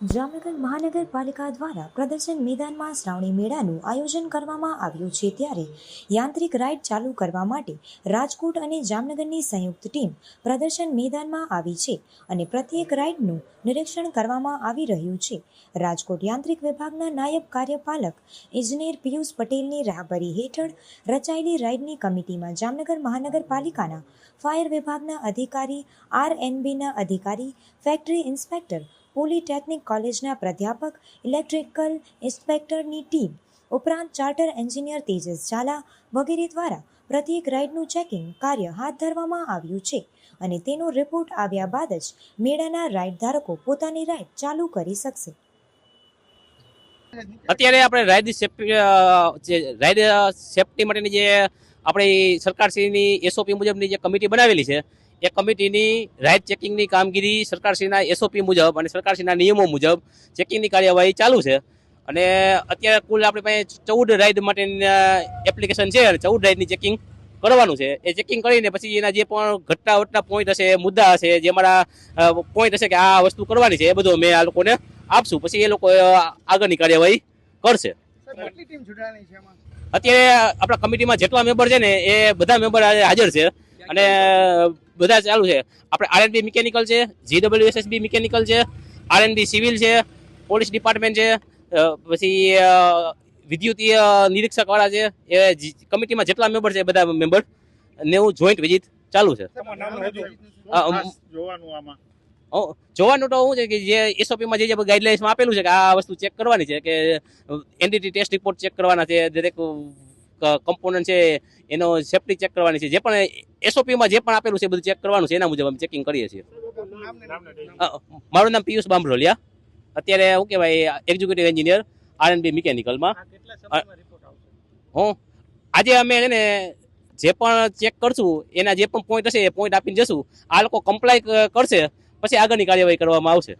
જામનગર મહાનગરપાલિકા દ્વારા પ્રદર્શન મેદાનમાં શ્રાવણી મેળાનું આયોજન કરવામાં આવ્યું છે ત્યારે યાંત્રિક રાઇડ ચાલુ કરવા માટે રાજકોટ અને જામનગરની સંયુક્ત ટીમ પ્રદર્શન મેદાનમાં આવી છે અને પ્રત્યેક રાઇડનું નિરીક્ષણ કરવામાં આવી રહ્યું છે. રાજકોટ યાંત્રિક વિભાગના નાયબ કાર્યપાલક ઇજનેર પિયુષ પટેલની રાહબરી હેઠળ રચાયેલી રાઇડની કમિટીમાં જામનગર મહાનગરપાલિકાના ફાયર વિભાગના અધિકારી આર એનબીના અધિકારી, ફેક્ટરી ઇન્સ્પેક્ટર પોલિટેકનિક કોલેજના પ્રાધ્યાપક, ઇલેક્ટ્રિકલ ઇન્સ્પેક્ટરની ટીમ, ઉપરાંત ચાર્ટર એન્જિનિયર તેજસ ઝાલા વગેરે દ્વારા પ્રત્યેક રાઇડનું ચેકિંગ કાર્ય હાથ ધરવામાં આવ્યું છે અને તેનો રિપોર્ટ આવ્યા બાદ જ મેળાના રાઇડ ધારકો પોતાની રાઇડ ચાલુ કરી શકશે. અત્યારે આપણે રાઇડ રાઇડ સેફ્ટી માટેની જે આપણી સરકારશ્રીની એસઓપી મુજબની જે કમિટી બનાવેલી છે એ કમિટીની રાઇટ ચેકિંગની કામગીરી સરકારશ્રીના એસઓપી મુજબ અને સરકારશ્રીના નિયમો મુજબ ચેકિંગની કાર્યવાહી ચાલુ છે. અને અત્યારે કુલ આપણી પાસે ચૌદ રાઇડ માટેની એપ્લિકેશન છે અને ચૌદ રાઇડની ચેકિંગ કરવાનું છે. એ ચેકિંગ કરીને પછી એના જે પણ ઘટના વટના પોઈન્ટ હશે મુદ્દા હશે જે મારા પોઈન્ટ હશે કે આ વસ્તુ કરવાની છે એ બધું અમે આ લોકોને આપશું. પછી એ લોકો આગળની કાર્યવાહી કરશે. અત્યારે આપણા કમિટીમાં જેટલા મેમ્બર છે ને એ બધા મેમ્બર હાજર છે. અને બધા ચાલુ છે. આપણે આરએનબી મિકેનિકલ છે જીડબ્લ્યુએસએસબી મિકેનિકલ છે આરએનબી સિવિલ છે પોલીસ ડિપાર્ટમેન્ટ છે પછી વિદ્યુતીય નિરીક્ષક વાળા છે એ કમિટીમાં જેટલા મેમ્બર છે બધા મેમ્બર નેવું જોઈન્ટ વિઝિટ ચાલુ છે. જોવાનું આમાં. હો, જોવાનું તો શું છે કે જે એસઓપીમાં જે જે ગાઈડલાઇન્સમાં આપેલું છે કે આ વસ્તુ ચેક કરવાની છે કે એનડીટી ટેસ્ટ રિપોર્ટ ચેક કરવાના છે દરેક કમ્પોનન્ટ છે, એનો સેફટી ચેક કરવાની છે. જે પણ એસઓપીમાં જે પણ આપેલું છે બધું ચેક કરવાનું છે, એના મુજબ અમે ચેકિંગ કરીએ છીએ. મારું નામ પિયુષ બામરોલિયા અત્યારે શું કહેવાય એક્ઝિક્યુટિવ એન્જિનિયર આરએનબી મિકેનિકલમાં હું. આજે અમે છે ને, જે પણ ચેક કરશું, એના જે પણ પોઈન્ટ હશે, એ પોઈન્ટ આપીને જશું. આ લોકો કમ્પ્લાય કરશે, પછી આગળની કાર્યવાહી કરવામાં આવશે.